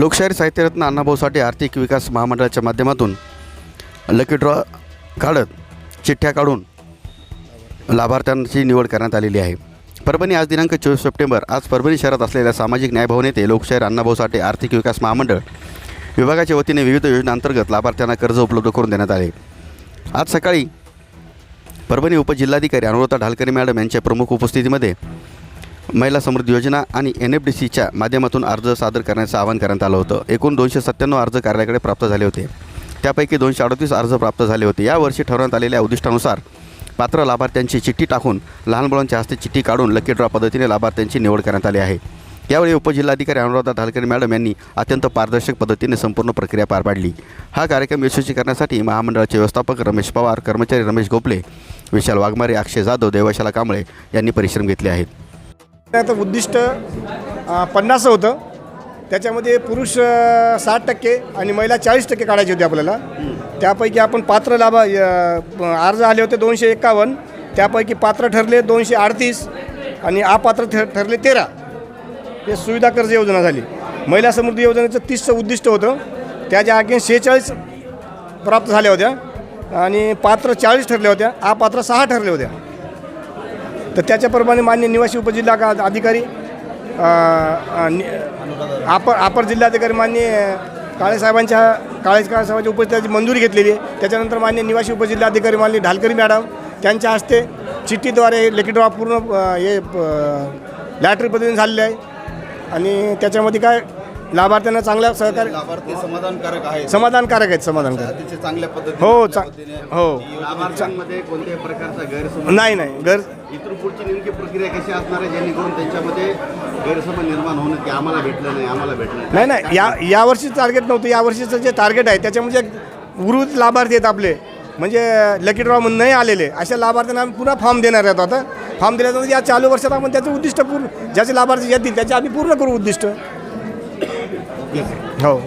लोकशाहीर साहित्यरत्न अण्णाभाऊ साठे आर्थिक विकास महामंडळाच्या माध्यमातून लकी ड्रॉ काढत चिठ्ठ्या काढून लाभार्थ्यांची निवड करण्यात आलेली आहे. परभणी आज दिनांक चोवीस सप्टेंबर आज परभणी शहरात असलेल्या सामाजिक न्यायभवन येथे लोकशाहीर अण्णाभाऊ साठे आर्थिक विकास महामंडळ विभागाच्या वतीने विविध योजनांतर्गत लाभार्थ्यांना कर्ज उपलब्ध करून देण्यात आले. आज सकाळी परभणी उपजिल्हाधिकारी अनुराधा ढालकरी मॅडम यांच्या प्रमुख उपस्थितीमध्ये महिला समृद्धी योजना आणि एन एफ डी सीच्या माध्यमातून अर्ज सादर करण्याचं आवाहन करण्यात आलं होतं. एकूण दोनशे सत्त्याण्णव अर्ज कार्यालयाकडे प्राप्त झाले होते. त्यापैकी दोनशे अडतीस अर्ज प्राप्त झाले होते. यावर्षी ठरवण्यात आलेल्या उद्दिष्टानुसार पात्र लाभार्थ्यांची चिठ्ठी टाकून लहान मुलांच्या हस्ते चिठ्ठी काढून लकी ड्रॉ पद्धतीने लाभार्थ्यांची निवड करण्यात आली आहे. यावेळी उपजिल्हाधिकारी अनुराधा ढालकरी मॅडम यांनी अत्यंत पारदर्शक पद्धतीने संपूर्ण प्रक्रिया पार पाडली. हा कार्यक्रम यशस्वी करण्यासाठी महामंडळाचे व्यवस्थापक रमेश पवार कर्मचारी रमेश गोपले विशाल वाघमारे अक्षय जाधव देवशाला कांबळे यांनी परिश्रम घेतले आहेत. त्याचं उद्दिष्ट पन्नास होतं. त्याच्यामध्ये पुरुष साठ टक्के आणि महिला चाळीस टक्के काढायची होती आपल्याला. त्यापैकी आपण पात्र लाभा य- अर्ज आले होते दोनशे एकावन्न. त्यापैकी पात्र ठरले दोनशे अडतीस आणि अपात्र ठर ठरले तेरा. हे सुविधा कर्ज योजना झाली. महिला समृद्धी योजनेचं तीसचं उद्दिष्ट होतं. त्याच्या आणखी शेहेचाळीस प्राप्त झाल्या होत्या आणि पात्र चाळीस ठरल्या होत्या अपात्र सहा ठरल्या होत्या. तर त्याच्याप्रमाणे मान्य निवासी उपजिल्हा का अधिकारी अपर अपर जिल्हाधिकारी मान्य काळेसाहेबांच्या काळे काळेसाहेबांच्या उपस्थितीची मंजुरी घेतलेली आहे त्याच्यानंतर मान्य निवासी उपजिल्हाधिकारी मान्य ढालकरी मॅडम त्यांच्या हस्ते चिठ्ठीद्वारे लेखी ड्रॉ पूर्ण हे लॅटरी पद्धतीने झालेले आहे. आणि त्याच्यामध्ये काय लाभार्थ्यांना चांगल्या सहकार्य लाभार्थी समाधानकारक आहे समाधानकारक आहेत समाधानकारक चांगल्या पद्धतीने हो चा हो. लाभार्थ्यांमध्ये कोणत्याही प्रकारचा गैरसमज नाही नाही पुढची नेमकी प्रक्रिया कशी असणार आहे जेणेकरून त्यांच्यामध्ये गैरसमज निर्माण होणं की आम्हाला भेटलं नाही आम्हाला भेटलं नाही. नाही या यावर्षीचं टार्गेट नव्हतं. यावर्षीचं जे टार्गेट आहे त्याच्यामध्ये उर्वरित लाभार्थी आहेत आपले म्हणजे लकी ड्रॉ म्हणून नाही आलेले अशा लाभार्थ्यांना आम्ही पुन्हा फॉर्म देणार आहोत आता. फॉर्म दिल्यानंतर या चालू वर्षात आपण त्याचं उद्दिष्ट पूर्ण ज्याचे लाभार्थी येतील त्याचे आम्ही पूर्ण करू उद्दिष्ट. हो.